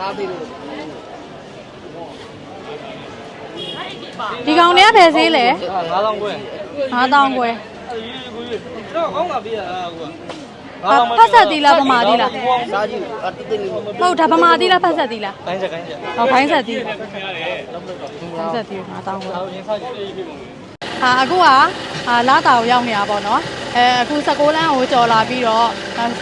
အားပေးလို့ဒီကောင်တွေကဘယ်ဈေးလဲ9000ခွဲ9000ခွဲအေးကိုကြီးတော့ကောင်းတာပြရတာကွာဖတ်ဆက်သီးလားဗမာသီးလားစားကြည့်အတသိနေလို့ဟုတ်ဒါဗမာသီးလားဖတ်ဆက်သီးလားခိုင်းချက်ခိုင်းချက်ဟောခိုင်းဆက်သီးခိုင်းဆက်သီး9000ခွဲတော့ရင်းစားကြည့် အေးဖြစ်ပါမယ်ဟာအခုကဟာလာတာကိုရောက်နေတာပေါ့နော်အဲအခု16လမ်းကိုကြော်လာပြီးတော့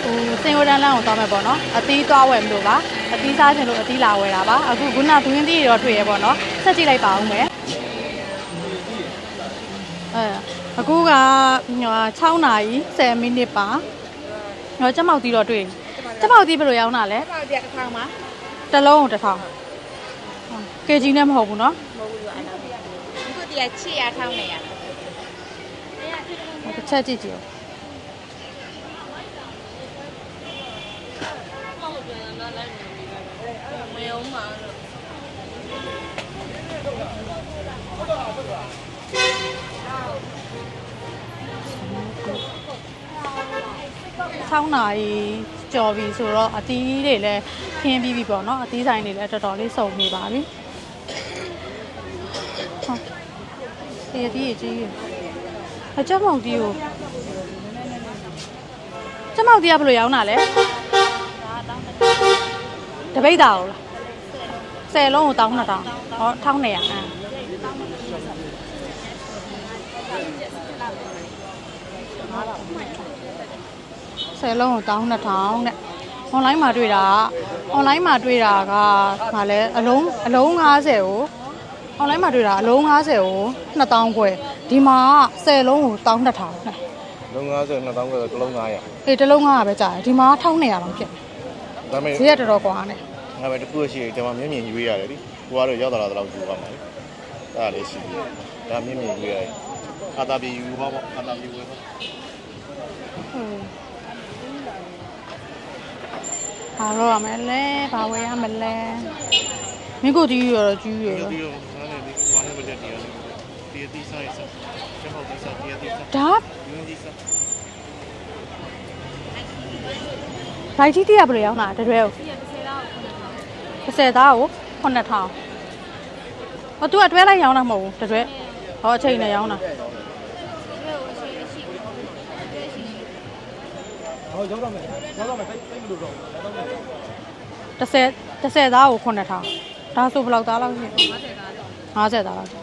ဟိုစင်ဝဒန်လမ်းကိုသွားမယ်ပေါ့နော်အသီးသွားဝယ်မလို့ပါအသီးစားချင်လို့အသီးလာဝယ်တာပါအခုခုနကတွင်းသီးတွေတော့တွေ့ရပေါ့နော်ဆက်ကြည့်လိုက်ပါဦးမယ်အဲအခုက6နာရီ10မိနစ်ပါဟောချက်မောက်သီးတော့တွေ့ချက်မောက်သီးဘယ်လိုရောင်းတာလဲပေါက်ပြတစ်ထောင်ပါတစ်လုံးကိုတစ်ထောင် kg နဲ့မဟုတ်ဘူးနော်မဟုတ်ဘူးအဲ့ဒါ အခုတည်းချစ်ရထောင်းနေရတစ်ချက်ကြည့်ကြည့်ဦးမယုံပါလို့6နာရီကြော်ပြီဆိုတော့အသီးတွေလည်းခင်းပြီးပြီပေါ့နော်အသီးဆိုင်တွေလည်းတော်တော်လေးစုံနေပါပြီဟုတ် ဒီအသီးကြီးကြီးအချက်မောင်တီးကိုချက်မောင်တီးကဘယ်လိုရောင်းတာလဲတပိတ်တာဟုတ်လားဆယ်လုံးကိုတောင်းနှစ်တောင်းဟော1200အမ်ဆယ်လုံးကိုတောင်း2000တဲ့ online မှာတွေ့တာက online မှာတွေ့တာကဗာလဲအလုံးအလုံး90ကို online မှာတွေ့တာအလုံး90ကို2000ခွဲဒီမှာက10လုံးကိုတောင်း2000နဲ့လုံး90 2000ကျော်တစ်လုံး900အေးတစ်လုံး900ပဲကြာတယ်ဒီမှာ1200လောက်ဖြစ်ဒါပေမဲ့ဈေးကတော်တော်ကွာနေဒါပေမဲ့တစ်ခုရှိတယ်ဒီမှာမျက်မြင်ရွေးရတယ်လေကိုကတော့ရောက်လာတော့ယူပါမှာလေအဲ့ဒါလေးရှိတယ်ဒါမျက်မြင်ရွေးရတယ်အာတာပြေယူပါပေါ့အာတာပြေဝယ်ပါဟုတ်ဘာလို့ရမလဲဘာဝယ်ရမလဲမိကိုတီးရတော့ကြီးရဒီတော့ လိုနားနေဒီဝါနေမတက်တရားလေးတီတီဆိုင်ဆက်ကျမတို့စားတီတီစားဒါယူနေစားဒိုင်ကြီးတီးရဘယ်လိုရောင်းတာတရွဲကို30သားကို9000ဟော तू အတွဲလိုက်ရောင်းတာမဟုတ်ဘူးတရွဲဟောအချိန်နဲ့ရောင်းတာဟောရောက်တော့မယ်ရောက်တော့မယ်တိတ်တိတ်မလို့တော့30 30သားကို9000ဒါဆိုဘယ်လောက်သားလောက်ရှိ50သား 50သားလောက်ရှိ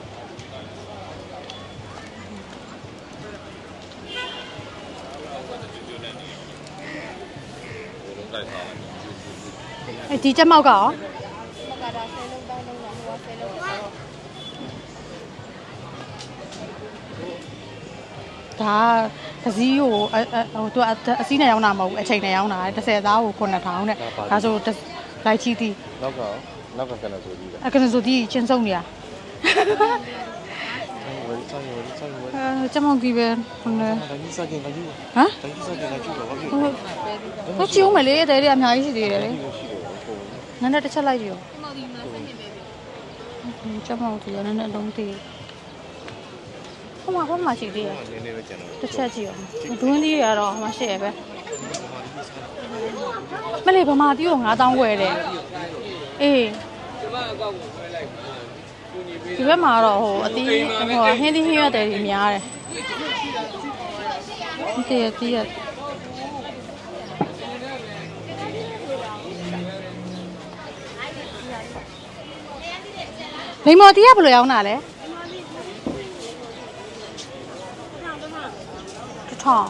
အဲ့ဒီချက်မောက်ကရောကတော့ဆယ်လုံးတောင်းလုံးတော့ဟိုဆယ်လုံးတော့ဒါကစည်းကိုအအဟိုသူကအစည်းနဲ့ရောင်းတာမဟုတ်ဘူးအချိန်နဲ့ရောင်းတာ30သားကို9000တဲ့ဒါဆိုလိုက်ချီတီနောက်ကနောက်ကကနေဆိုကြည့်တာအကနဆိုဒီချင်းစုံနေရ ဝယ်ဆိုင်ဝယ်ဆိုင်ဝယ်အဲချက်မောက်ကြီးပဲဟိုလေဒါကြီးစားခင်ကယူဟမ်ဒါကြီးစားခင်ကယူတော့ဘာဖြစ်ဟိုဟိုချီဦးမလေးတဲတွေအများကြီးရှိသေးတယ်လေရှိတယ်ပုံနန်းတဲ့တစ်ချက်လိုက်ကြည့်ရောချက်မောက်ကြီးရနန်းနဲ့အလုံးသေးဟိုမှာဟိုမှာရှိသေးတယ်နည်းနည်းပဲကျန်တော့တစ်ချက်ကြည့်ရောဒွင်းသေးရတော့မရှိရပဲမလေးဗမာတီးကို9000ဝယ်တယ်အေး ဒီဘက်မှာတော့ဟိုအတီးဟိုဟင်းသီးဟင်းရွက်တယ်ကြီးများတယ်ဒီရတီးရလိမ္မော်တီးကဘယ်လိုရောင်းတာလဲတစ်ထောင်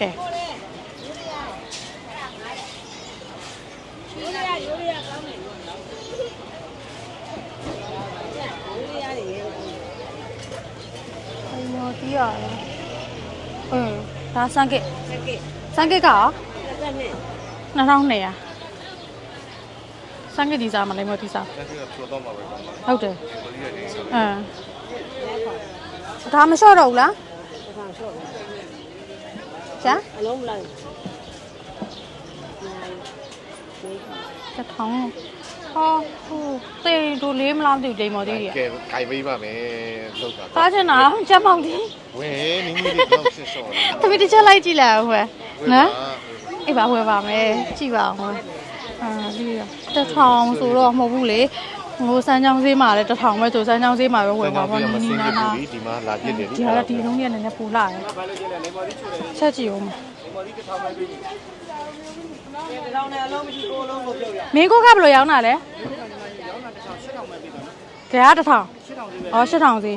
ကဲလိမ္မော်တီးရတယ်အင်း ဒါစံကစ်စက်ကစ်စံကစ်ကရောစက်ကနဲ့2200စံကစ်ဒီစားမလိမ္မော်တီးစားဒါကပြောတော့မှာပဲကောင်းပါဟုတ်တယ်ဘယ်လိုလဲစားအင်းဒါမလျှော့တော့ဘူးလားတစ်ထောင်ရှော့ကျန်အလုံးမလိုက်တစ်ထောင် ဟောဟိုတေးတို့လေးမလားမသိဘူးလိမ္မော်တီးကြီးကဲခိုင်ပေးပါမယ်လောက်တာစားချင်တာချက်မောင်တီးဝဲနင်းနေတော့ဆက်ဆော့တပည့်တစ်ချက်လိုက်ကြည့်လိုက်အောင်ဟဲ့နော်အေးပါဝယ်ပါမယ်ကြည့်ပါအောင်အာဒီတစ်ထောင်ဆိုတော့မဟုတ်ဘူးလေဟိုစမ်းချောင်းဈေးမှာလည်းတစ်ထောင်ပဲဆိုစမ်းချောင်းဈေးမှာပဲဝယ်ပါပေါ့မနီစနီင်းနာကြနာဘူးဒီမှာလာပြစ်တယ်ဒီကဒီလုံးကြီးကနည်းနည်းပူလာတယ်ချက်ကြည့်အောင်မင်း ကိုကဘယ်လိုရောင်းတာလဲကြရတစ်ထောင်ဩရှစ်ထောင်စီ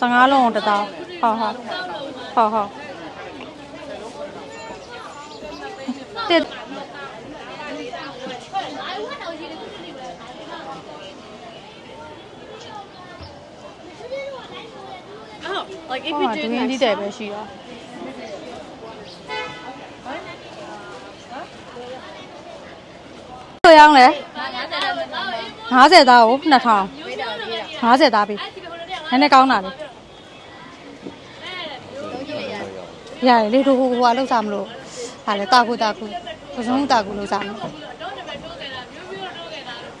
15လုံးတစ်ထောင်ဟုတ်ဟုတ်ဟုတ်ဟုတ်တစ် like if ဟို you က do ဒွင်းကြီးတဲ့ပဲရှိတော့ ဘယ်ရောင်းလဲ50သားကို2000ပေးတာပေးတာ50သားပြီနည်းနည်းကောင်းတာလေလုံးကြည့်ရရတယ်လေတို့ဟိုဟိုကလောက်စားမလို့ဟာလေတာကူတာကူပစုံတာကူလောက်စားမလို့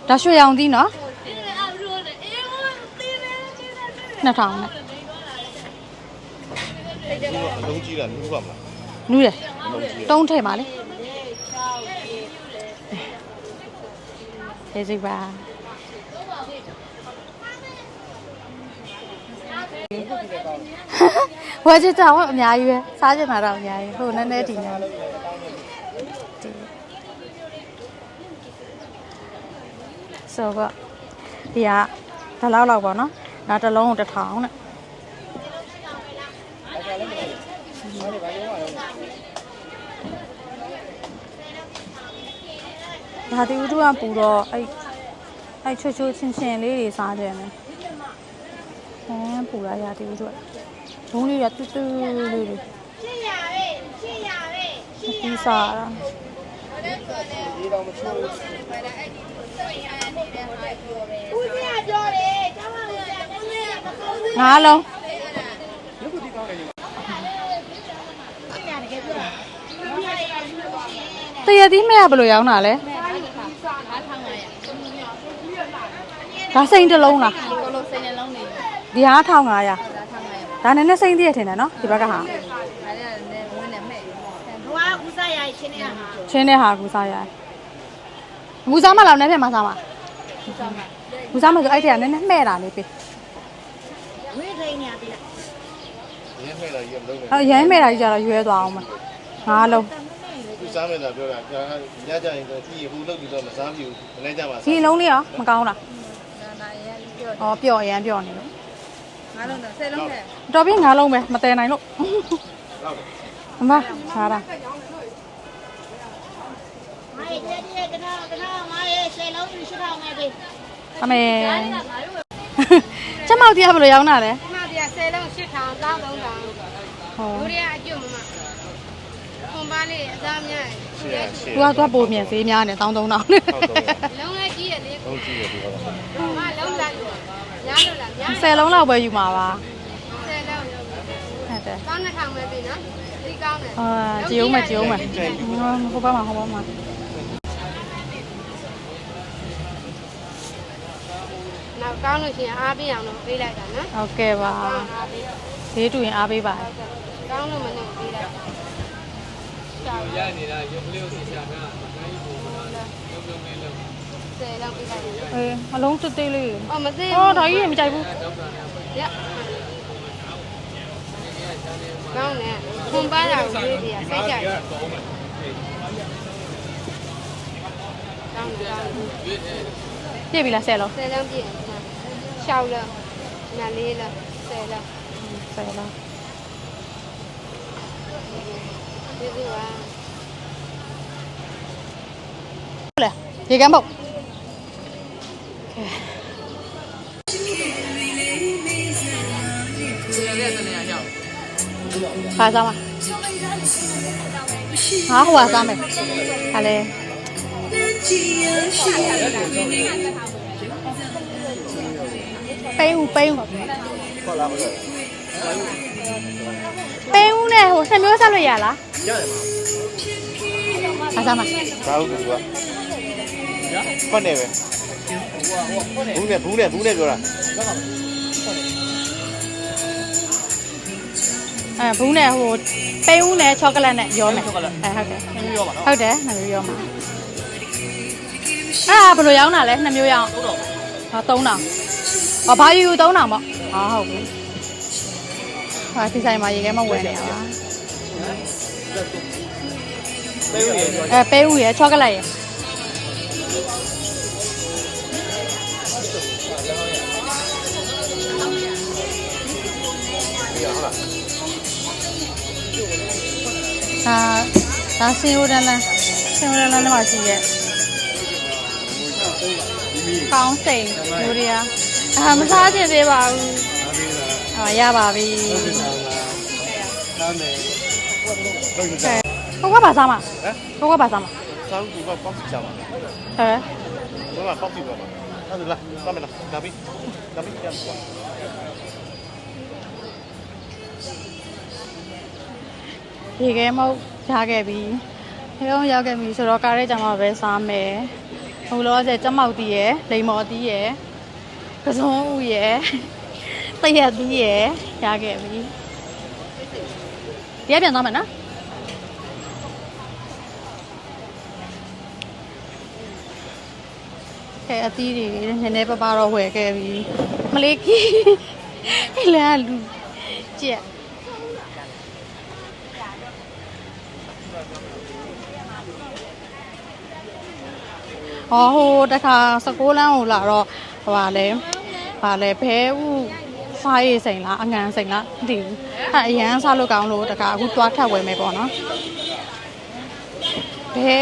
ဒါရွှေရောင်သီးနော်2000နဲ့အလုံးကြီးတာနူးပါမလားနူးတယ်အလုံးကြီးတုံးထည့်ပါလေ ကျေးဇူးပါဝါချစ်တာဟောအများကြီးပဲစားချင်တာတော့အများကြီးဟိုနည်းနည်းဒီနေဆိုတော့ဒီကဒီလောက်လောက်ပေါ့နော်ဒါတစ်လုံးကိုတစ်ထောင်နဲ့ ဒါဒီဥတုကပူတော့အဲ့အဲ့ချွတ်ချွတ်ချင်းချင်းလေးတွေစားကြတယ်ဟမ်ပူရရဒီဥတုကဒုံးလေးရတူတူလေးတွေရှင်းရပဲရှင်းရပဲဒီစားတာဦးစင်းကပြောတယ်ကျောင်းမလေးကဦးစင်းကမကောင်းဘူးငါးလုံးတရသီးမဲ့ကဘယ်လိုရောင်းတာလဲ ဒါစိန်တစ်လုံးလားဒီကလို့စိတ်နှလုံးနေတယ်ဒီဟာ1500ဒါထားမှာရဒါနည်းနည်းစိန်သေးရထင်တယ်နော်ဒီဘက်ကဟာဒါလည်းလည်းဝင်နေမဲ့ဘွားဦးစားရချင်းနေတာဟာချင်းတဲ့ဟာကူစားရတယ်ကူစားမလားနည်းနည်းမှစားမှာကူစားမဆိုအဲ့ထက်ကနည်းနည်းမှဲ့တာလေးပေးဝိထိန်နေပြီလားရင်းမဲ့လာကြီးမလုံးနဲ့အဲရိုင်းမှဲ့တာကြီးကြတော့ရွဲသွားအောင်မငါးလုံးသူစားမဲ့တာပြောတာညကြရင်တော့ကြည့်ဟိုလုတ်ပြီးတော့မစားပြဘူးမလဲကြပါဒီလုံးလေးရောမကောင်းလားဒါနာ ရပြောဩပျော့အရန်ပျော့နေလို့ငါလုံးတော့ဆယ်လုံးထဲတော်ပြီငါးလုံးပဲမတည်နိုင်လို့ဟုတ်တယ်အမဟာတာမာရေတဲ့တဲ့ကနာကနာမာရေဆယ်လုံးရှိထောင်မဲ့ပြီအမေကျမောက်တရားဘယ်လိုရောင်းတာလဲခဏပြဆယ်လုံးရှိထောင်တောင်းသုံးတောင်ဟောလူတွေကအကျုံမမခွန်ပါလေးအသားများရှေ့ရရှေ့ သူကသူကပိုမြင်သေးများနေတောင်းတုံးတောင်းနေလုံးလည်းကြီးရလေလုံးကြည့်ရဒီကတော့မလုံးလိုက်ညားလို့လားညားဆယ်လုံးလောက်ပဲယူမှာပါဆယ်လုံးဟုတ်တယ်ကောင်းတဲ့ထောင်ပဲပြီနော်ဒီကောင်းတယ်အာကြည်အောင်မကြည်အောင်မဟိုဘက်မှာဟိုဘက်မှာနောက်ကောင်းလို့ရှိရင်အားပြအောင်လို့ပေးလိုက်တာနော်ဟုတ်ကဲ့ပါအားပေးဈေးတူရင်အားပေးပါကောင်းလို့မနဲ့ပေးလိုက် ရနေတာရုပ်ကလေးကိုသိချာတာအများကြီးပုံမှန်ရုပ်လုံးလေးလုံးဆယ်လုံးပေးလိုက်အေးအလုံးတစ်သေးလေးအော်မသိဟောဒါကြီးမကြိုက်ဘူးရကောင်းတယ်ခွန်ပါတာကိုရေးတယ်စိတ်ကြိုက်ကောင်းတယ်ကောင်းတယ်ပြည့်ပြီလားဆယ်လုံးဆယ်လုံးပြည့်ရှောက်လုံးနာလေးလုံးဆယ်လုံးဆယ်လုံး ကျေးဇူးပါဟုတ်လေရေကမ်းပုတ်ခါစားမဟာဟိုကစားမယ်ဟာလေပိန်းဦးပိန်းဦးခေါ်လာမလို့ပိန်းဦးနဲ့ဟိုဆက်မျိုးဆက်လို့ရလား ရတယ်မခါစားမဒါဟုတ်ကူကဖတ်နေပဲဘူးနဲ့ဘူးနဲ့ဘူးနဲ့ပြောတာအအဲဘူးနဲ့ဟိုပိန်းဦးနဲ့ချောကလက်နဲ့ရောမယ်ချောကလက်အဲဟုတ်တယ်နည်းရောပါနော်ဟုတ်တယ်နှစ်မျိုးရောမှာအာဘယ်လိုရောင်းတာလဲနှစ်မျိုးရောင်းဟုတ်တော့ဟာ3000ဟောဘာယူ3000ပေါ့ဟာဟုတ်ပြီဟာဒီဆိုင်မှာရေခဲမဝယ်နေရပါ ပေးဦးရေအဲပိန်းဦးရယ်ချောကလက်ရယ်ဒီဟုတ်လားဒါဒါစင်ဦးတန်းလန်းစင်ဦးတန်းလန်းထဲမှာရှိရဲ့ကောင်းစိန်ယူရီးယားအာမစားချင်သေးပါဘူးအာရပါပြီနားမယ်တော့ယူကဲစား ကိုကပါစားမှာဟမ်ကိုကပါစားမှာစားဦးကပေါက်စီစားပါဟဲ့ဘောကပေါက်စီပါပါဟုတ်လားစားမလားဒါပြီးဒါပြီးပြန်ပါရေခဲမုတ်ရခဲ့ပြီရေခဲမုတ်ရခဲ့ပြီဆိုတော့ကားရဲကြမှာပဲစားမယ်ဟိုလောဆယ်ကြက်မောက်တီးရယ်လိမ္မော်တီးရယ်ကစုံဦးရယ်တရက်တီးရယ်ရခဲ့ပြီ ဒီကပြန်သွားမယ်နော်ကဲအသီးတွေနည်းနည်းပါးပါးတော့ဝယ်ခဲ့ပြီမလေးကြီးဟဲ့လားလူကြက်ဟောဟိုတခါ16လမ်းကိုလာတော့ဟိုပါလဲပါလဲဘဲဥ ဖွားရေးစိန်လားအငံစိန်လားမသိဘူးအဲအရန်စားလို့ကောင်းလို့တကအခုတွားထပ်ဝယ်မယ်ပေါ့နော်ဘဲ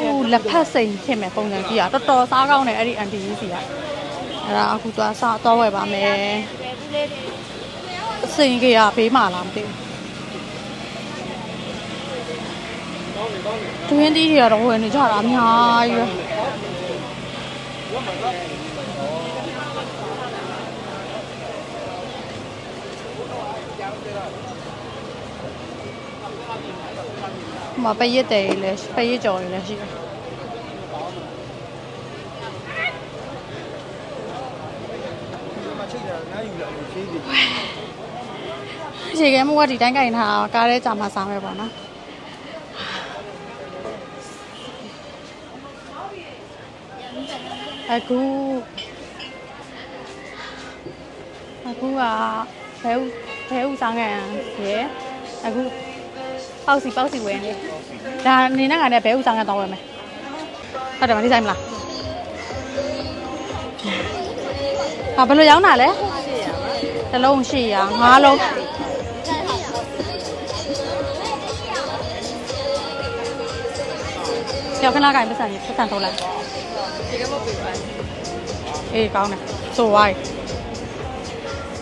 ဟိုလက်ဖက်စိန်ဖြစ်မယ်ပုံစံကြည့်ရတော်တော်စားကောင်းတယ်အဲ့ဒီ MPC ကအဲ့ဒါအခုတွားစားတော့ဝယ်ပါမယ်အစိန်ကြီးကဘေးမှာလားမသိဘူးတွင်းတီးတွေကတော့ဝယ်နေကြတာအများကြီးပဲ မှာပရစ်တယ်လည်းပရစ်ကြော်တွေလည်းရှိတယ်ရေခဲမိုးကဒီတိုင်းကင်ထားကားထဲကြာမှစားမယ်ပေါ့နော်အခုအခုကဘဲဥဘဲဥစားငံရယ်အခုပေါက်စီပေါက်စီဝယ်နေ ဒါနေနဲ့ငါနဲ့ဘဲဥစားကတော့ဝယ်မယ်ဟုတ်တယ်မဒီဆိုင်မလားဟာဘယ်လိုရောင်းတာလဲတစ်လုံး800ငါးလုံးကျောက်ခဏကင်ပတ်စံကြီးပတ်စံထုတ်လိုက်ဒီကမပေးပါအေးကောင်းတယ်ဆိုဝိုင်း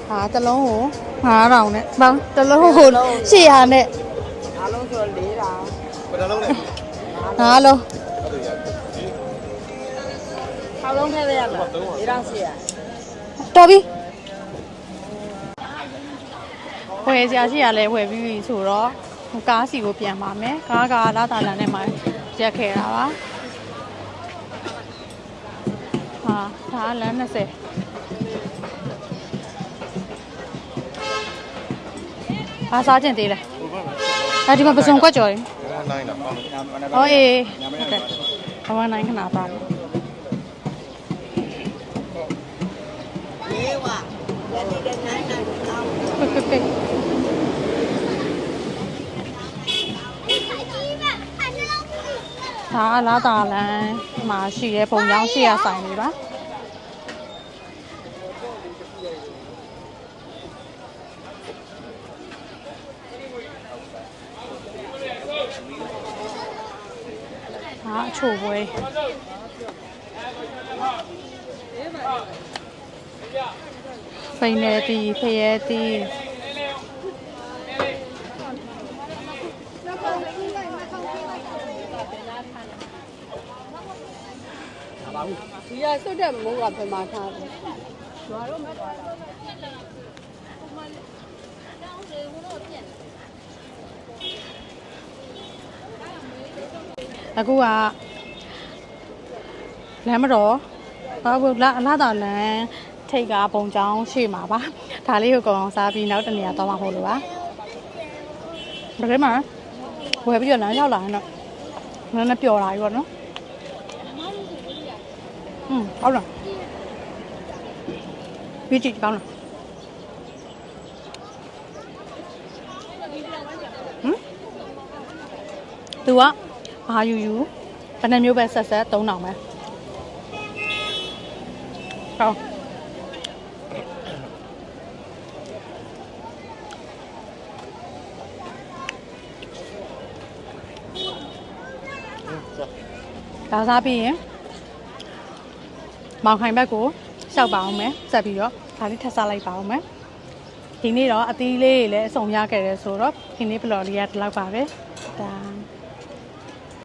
ဟာတစ်လုံးကို9000နဲ့ပေါင်းတစ်လုံးကို800နဲ့အားလုံးဆိုတော့၄တာ ဘယ်နှလုံးလဲငါလုံးအားလုံးထည့်ရရမှာ၄တောင်ရှိရတော်ပြီဝယ်စရာရှိရလဲဝယ်ပြီးပြီဆိုတော့ကားစီကိုပြန်ပါမယ်ကားကလာတာလန်နဲ့မှရက်ခဲ့တာပါဟာဒါကလမ်း20ဘာစားကျင်သေးလဲဟိုဘက်အဲဒီမှာပစုံကွက်ကြော်တယ် ဘာနိုင်တာပေါ့ဟောအေးဟုတ်ကဲ့ဘာမှနိုင်ခဏပါဘူးလေးဝရတိတဲ့နိုင်နိုင်အောင်ပိတ်ပိတ်ပိတ်ဒါအလားတာလန်မှာရှိတဲ့ပုံကြောင်းရှိရဆိုင်လေးပါ ချို့ပွဲဖိနေတီဖရဲတီဒီရစွတ်တဲ့မိုးကဘယ်မှာထားလဲအခုက လမ်းမတော်ဘာဘူးလာအလားတာလမ်းထိတ်ကပုံချောင်းရှေ့မှာပါဒါလေးကိုကောင်အောင်စားပြီးနောက်တစ်နေရာသွားမှာဟုတ်လို့ပါဒါကမှဝယ်ပြီးတော့လမ်းရောက်လာရင်တော့နည်းနည်းပျော်လာပြီပေါ့နော်อืมဟုတ်လားပြီးကြည့်ကောင်းလားဟမ်သူကဘာယူယူဘယ်နှမျိုးပဲဆက်ဆက်3000ပဲ ဟောဒါစားပြီးရင်မောင်ခိုင်ဘက်ကိုရှောက်ပါအောင်မယ်ဆက်ပြီးတော့ဒါလေးထပ်စားလိုက်ပါအောင်မယ်ဒီနေ့တော့အသီးလေးတွေလည်းအစုံရခဲ့တယ်ဆိုတော့ဒီနေ့ဘလော်လေးကဒီလောက်ပါပဲဒါ